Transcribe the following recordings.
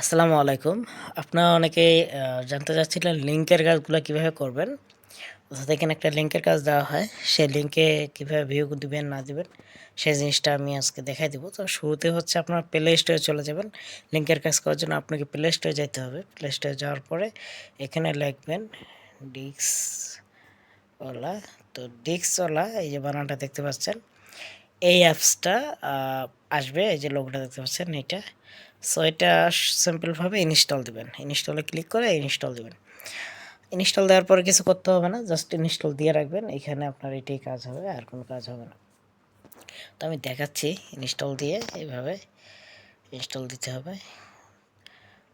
আসসালামু আলাইকুম। আপনারা অনেকেই আহ, জানতে চাচ্ছিলেন লিঙ্কের কাজগুলো কীভাবে করবেন। অর্থাৎ এখানে একটা লিঙ্কের কাজ দেওয়া হয়। সেই লিঙ্কে কীভাবে ভিউ দিবেন না দিবেন সেই জিনিসটা আমি আজকে দেখাই দিব। তো শুরুতে হচ্ছে আপনার প্লে স্টোরে চলে যাবেন। লিঙ্কের কাজ করার জন্য আপনাকে প্লে স্টোরে যেতে হবে। প্লে স্টোরে যাওয়ার পরে এখানে লিখবেন ডিক্স ওলা তো ডিক্সওয়ালা এই যে বানানটা দেখতে পাচ্ছেন। এই অ্যাপসটা আসবে। এই যে লোকটা দেখতে পাচ্ছেন এটা সো এটা সিম্পলভাবে ইনস্টল দিবেন। ইনস্টলে ক্লিক করে ইনস্টল দিবেন। ইনস্টল দেওয়ার পরে কিছু করতে হবে না জাস্ট ইনস্টল দিয়ে রাখবেন। এখানে আপনার এটাই কাজ হবে, আর কোনো কাজ হবে না। তো আমি দেখাচ্ছি ইনস্টল দিয়ে এইভাবে ইনস্টল দিতে হবে।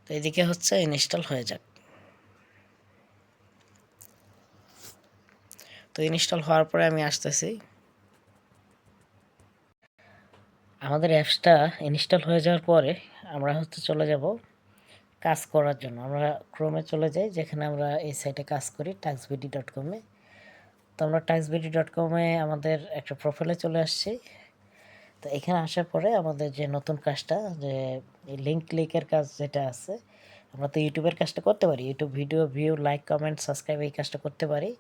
তো এদিকে হচ্ছে ইনস্টল হয়ে যাক। তো ইনস্টল হওয়ার পরে আমি আসতেছি। আমাদের অ্যাপসটা ইনস্টল হয়ে যাওয়ার পরে আমরা হচ্ছে চলে যাব কাজ করার জন্য। আমরা ক্রোমে চলে যাই, যেখানে আমরা এই সাইটে কাজ করি টাক্সবিডি ডট কমে তো আমরা টাক্সবিডি ডট কমে আমাদের একটা প্রোফাইলে চলে আসছি। তো এখানে আসার পরে আমাদের যে নতুন কাজটা, যে লিঙ্ক ক্লিকের কাজ যেটা আছে, আমরা তো ইউটিউবের কাজটা করতে পারি। YouTube video view like comment subscribe এই কাজটা করতে পারি।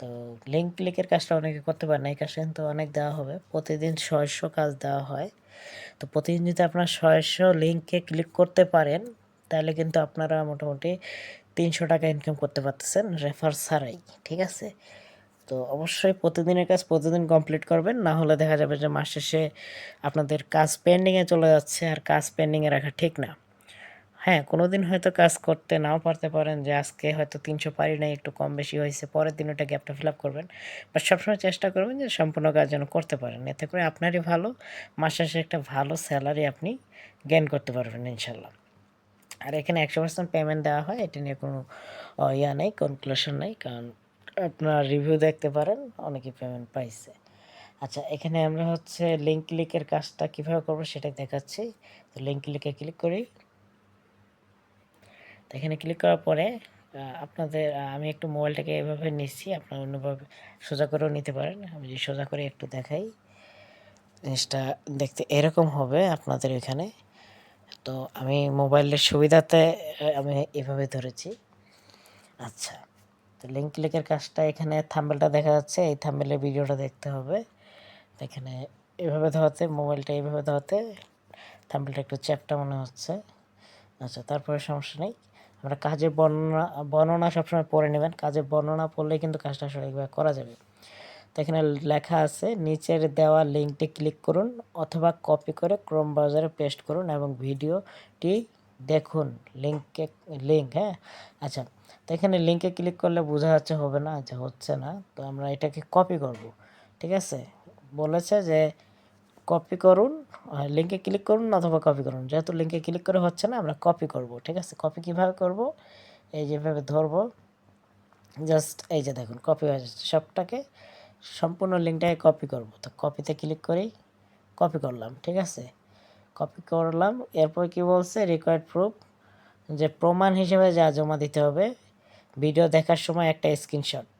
তো লিঙ্ক ক্লিকের কাজটা অনেকে করতে পারে না, এই কাজটা কিন্তু অনেক দেওয়া হবে। প্রতিদিন ছয়শো কাজ দেওয়া হয়। তো প্রতিদিন যদি আপনার ছয়শো লিঙ্কে ক্লিক করতে পারেন, তাহলে কিন্তু আপনারা মোটামুটি তিনশো টাকা ইনকাম করতে পারতেছেন রেফার ছাড়াই, ঠিক আছে? তো অবশ্যই প্রতিদিনের কাজ প্রতিদিন কমপ্লিট করবেন, না হলে দেখা যাবে যে মাস শেষে আপনাদের কাজ পেন্ডিংয়ে চলে যাচ্ছে আর কাজ পেন্ডিংয়ে রাখা ঠিক না। হ্যাঁ কোনো দিন হয়তো কাজ করতে নাও পারতে পারেন যে আজকে হয়তো তিনশো পারি নাই, একটু কম বেশি হয়েছে, পরের দিন ওটা গ্যাপটা ফিল আপ করবেন। বাট সবসময় চেষ্টা করবেন যে সম্পূর্ণ কাজ যেন করতে পারেন। এতে করে আপনারই ভালো, মাস শেষে একটা ভালো স্যালারি আপনি গেন করতে পারবেন ইনশাল্লাহ। আর এখানে একশো পার্সেন্ট পেমেন্ট দেওয়া হয়, এটা নিয়ে কোনো ইয়া নেই কনক্লুশন নেই, কারণ আপনার রিভিউ দেখতে পারেন অনেকে পেমেন্ট পাইছে। আচ্ছা এখানে আমরা হচ্ছে লিঙ্ক ক্লিকের কাজটা কীভাবে করব সেটাই দেখাচ্ছি। তো লিঙ্ক ক্লিকে ক্লিক করি। তো এখানে ক্লিক করার পরে আপনাদের আমি একটু মোবাইলটাকে এভাবে নিচ্ছি, আপনারা অন্যভাবে সোজা করেও নিতে পারেন। আমি যদি সোজা করে একটু দেখাই, জিনিসটা দেখতে এরকম হবে আপনাদের এখানে। তো আমি মোবাইলের সুবিধাতে আমি এভাবে ধরেছি। আচ্ছা তো লিঙ্ক ক্লিকের কাজটা এখানে থাম্বেলটা দেখা যাচ্ছে, এই থাম্বেলের ভিডিওটা দেখতে হবে। এখানে এভাবে ধরাতে, মোবাইলটা এইভাবে ধরাতে থাম্বেলটা একটু চ্যাপটা মনে হচ্ছে। আচ্ছা তারপরে সমস্যা নেই। আমরা কাজের বর্ণনা বর্ণনা সবসময় পড়ে নেবেন। কাজের বর্ণনা পড়লে কিন্তু কাজটা সঠিকভাবে করা যাবে। তো এখানে লেখা আছে, নিচের দেওয়া লিঙ্কটি ক্লিক করুন অথবা কপি করে ক্রোম ব্রাউজারে পেস্ট করুন এবং ভিডিওটি দেখুন। লিঙ্কে লিঙ্ক হ্যাঁ? আচ্ছা তো এখানে লিঙ্কে ক্লিক করলে বোঝা যাচ্ছে, হবে না আচ্ছা হচ্ছে না। তো আমরা এটাকে কপি করব, ঠিক আছে? বলেছে যে কপি করুন লিঙ্কে ক্লিক করুন অথবা কপি করুন। যেহেতু লিঙ্কে ক্লিক করে হচ্ছে না, আমরা কপি করব, ঠিক আছে? কপি কীভাবে করব? এই যেভাবে ধরবো। জাস্ট এই যে দেখুন কপি হয়ে যাচ্ছে। সবটাকে সম্পূর্ণ লিঙ্কটাকে কপি করব। তো কপিতে ক্লিক করেই কপি করলাম, ঠিক আছে? কপি করলাম, এরপর কি বলছে? রিকোয়ার্ড প্রুফ যে প্রমাণ হিসেবে যা জমা দিতে হবে ভিডিও দেখার সময় একটা স্ক্রিনশট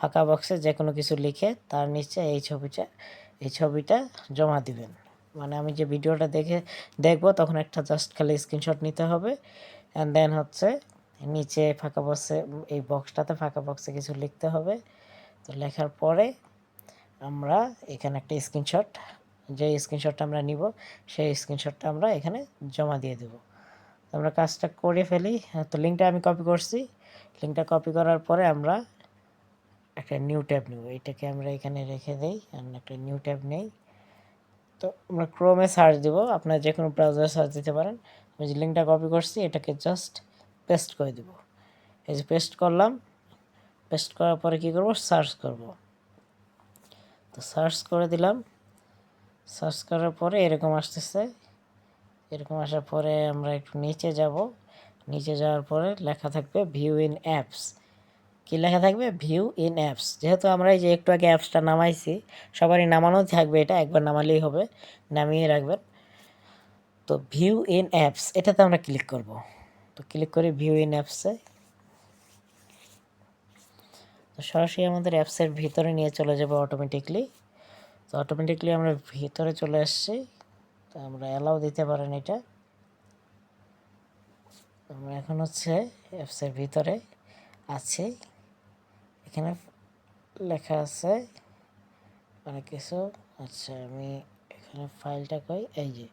ফাঁকা বক্সে যে কোনো কিছু লিখে তার নিচে এই ছবিটা এই ছবিটা জমা দিবেন। মানে আমি যে ভিডিওটা দেখে দেখব, তখন একটা জাস্ট খালি স্ক্রিনশট নিতে হবে। অ্যান্ড দেন হচ্ছে নিচে ফাঁকা বক্সে এই বক্সটাতে ফাঁকা বক্সে কিছু লিখতে হবে। তো লেখার পরে আমরা এখানে একটা স্ক্রিনশট যে স্ক্রিনশটটা আমরা নিব, সেই স্ক্রিনশটটা আমরা এখানে জমা দিয়ে দেব। আমরা কাজটা করে ফেলি। তো লিঙ্কটা আমি কপি করছি। লিঙ্কটা কপি করার পরে আমরা একটা নিউ ট্যাব নেব। এটাকে আমরা এখানে রেখে দেই and একটা নিউ ট্যাব নেই। তো আমরা ক্রোমে সার্চ দিব। আপনার যে কোনো ব্রাউজারে সার্চ দিতে পারেন। আমি যে লিঙ্কটা কপি করছি, এটাকে জাস্ট পেস্ট করে দিব। এই যে পেস্ট করলাম পেস্ট করার পরে কী করব? সার্চ করব। তো সার্চ করে দিলাম। সার্চ করার পরে এরকম আসতেছে। এরকম আসার পরে আমরা একটু নিচে যাব। নিচে যাওয়ার পরে লেখা থাকবে ভিউ ইন অ্যাপস কি লেখা থাকবে? ভিউ ইন অ্যাপস যেহেতু আমরা এই যে একটু আগে অ্যাপসটা নামাইছি, সবারই নামানো থাকবে এটা, একবার নামালেই হবে, নামিয়ে রাখবেন। তো ভিউ ইন অ্যাপস এটাতে আমরা ক্লিক করব। তো ক্লিক করি ভিউ ইন অ্যাপসে তো সরাসরি আমাদের অ্যাপসের ভিতরে নিয়ে চলে যাবে অটোমেটিকলি তো অটোমেটিকলি আমরা ভিতরে চলে আসছি। তো আমরা অ্যালাউ দিতে পারেন এটা। আমরা এখন হচ্ছে অ্যাপসের ভিতরে আছি। এখানে লেখা আছে অনেক কিছু। আচ্ছা আমি এখানে ফাইলটা কই এই যে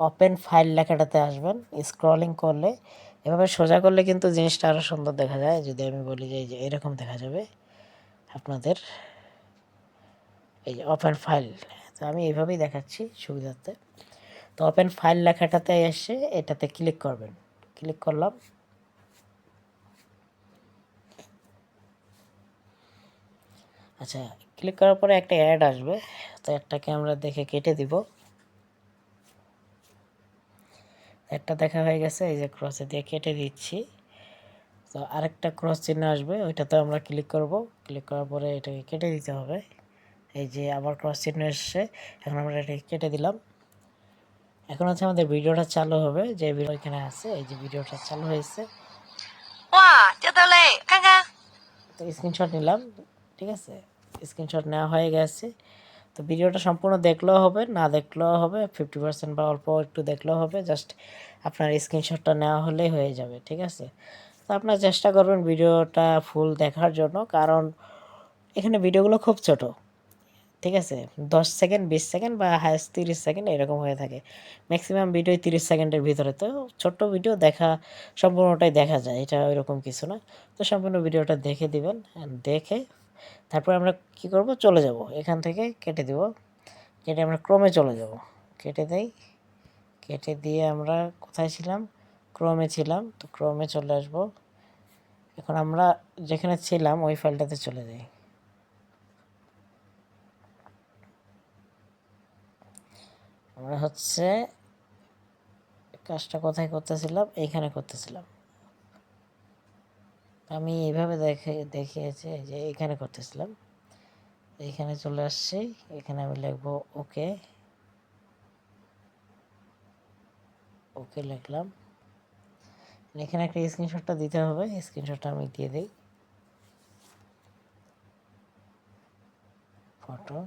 ওপেন ফাইল লেখাটাতে আসবেন। স্ক্রলিং করলে, এভাবে সোজা করলে কিন্তু জিনিসটা আরও সুন্দর দেখা যায়। যদি আমি বলি যে, এই যে, এরকম দেখা যাবে আপনাদের। এই যে ওপেন ফাইল তো আমি এইভাবেই দেখাচ্ছি সুবিধার্থে। তো ওপেন ফাইল লেখাটাতে এসে এটাতে ক্লিক করবেন। ক্লিক করলাম। আচ্ছা ক্লিক করার পরে একটা অ্যাড আসবে। তো অ্যাডটাকে আমরা দেখে কেটে দিব। একটা দেখা হয়ে গেছে এই যে ক্রসে দিয়ে কেটে দিচ্ছি। তো আরেকটা ক্রস চিহ্ন আসবে ওইটাতে আমরা ক্লিক করব। ক্লিক করার পরে এটাকে কেটে দিতে হবে। এই যে আবার ক্রস চিহ্ন এসছে এখন আমরা এটাকে কেটে দিলাম। এখন হচ্ছে আমাদের ভিডিওটা চালু হবে। যে ভিডিও এখানে আছে এই যে ভিডিওটা চালু হয়েছে। তো স্ক্রিনশট নিলাম। ঠিক আছে? স্ক্রিনশট নেওয়া হয়ে গেছে। তো ভিডিওটা সম্পূর্ণ দেখলেও হবে, না দেখলেও হবে ফিফটি পার্সেন্ট বা অল্প একটু দেখলেও হবে জাস্ট আপনার স্ক্রিনশটটা নেওয়া হলেই হয়ে যাবে, ঠিক আছে? তো আপনার চেষ্টা করবেন ভিডিওটা ফুল দেখার জন্য, কারণ এখানে ভিডিওগুলো খুব ছোট, ঠিক আছে? দশ সেকেন্ড, বিশ সেকেন্ড বা হায়েস্ট তিরিশ সেকেন্ড এরকম হয়ে থাকে। ম্যাক্সিমাম ভিডিও তিরিশ সেকেন্ডের ভিতরে। তো ছোট্ট ভিডিও দেখা, সম্পূর্ণটাই দেখা যায়, এটা ওইরকম কিছু না। তো সম্পূর্ণ ভিডিওটা দেখে দিবেন, দেখে তারপর আমরা কি করব? চলে যাব। এখান থেকে কেটে দিব। কেটে আমরা ক্রমে চলে যাব। কেটে দেই। কেটে দিয়ে আমরা কোথায় ছিলাম? ক্রমে ছিলাম। তো ক্রমে চলে আসব। এখন আমরা যেখানে ছিলাম, ওই ফাইলটাতে চলে যাই। আমরা হচ্ছে কাজটা কোথায় করতেছিলাম? এইখানে করতেছিলাম। আমি এইভাবে দেখে, দেখিয়েছি যে এইখানে করতেছিলাম। এইখানে চলে আসছি, এখানে আমি লিখব ওকে। ওকে লিখলাম। এখানে একটা স্ক্রিনশটটা দিতে হবে স্ক্রিনশটটা আমি দিয়ে দিই। ফটো।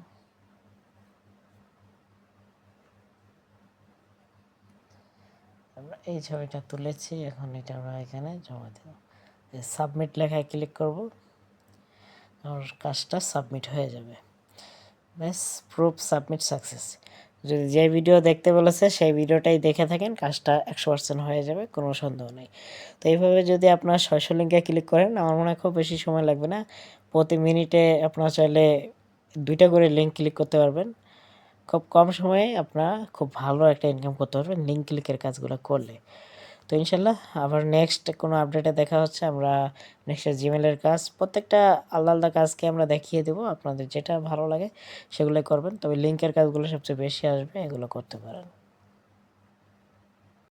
আমরা এই ছবিটা তুলেছি, এখন এটা আমরা এখানে জমা দেব। সাবমিট লেখায় ক্লিক করব। আমার কাজটা সাবমিট হয়ে যাবে। ব্যাস প্রুফ সাবমিট সাকসেস যদি যে ভিডিও দেখতে বলেছে, সেই ভিডিওটাই দেখে থাকেন, কাজটা একশো পার্সেন্ট হয়ে যাবে, কোনো সন্দেহ নেই। তো এইভাবে যদি আপনার ছয়শো লিঙ্কে ক্লিক করেন, আমার মনে হয় খুব বেশি সময় লাগবে না। প্রতি মিনিটে আপনার চাইলে দুইটা করে লিঙ্ক ক্লিক করতে পারবেন। খুব কম সময়ে আপনারা খুব ভালো একটা ইনকাম করতে পারবেন লিঙ্ক ক্লিকের কাজগুলো করলে। তো ইনশাল্লাহ আবার নেক্সট কোনো আপডেটে দেখা হচ্ছে, আমরা নেক্সট জিমেলের কাজ, প্রত্যেকটা আলাদা আলাদা কাজকে আমরা দেখিয়ে দেবো, আপনাদের যেটা ভালো লাগে সেগুলো করবেন। তবে লিঙ্কের কাজগুলো সবচেয়ে বেশি আসবে, এগুলো করতে পারেন।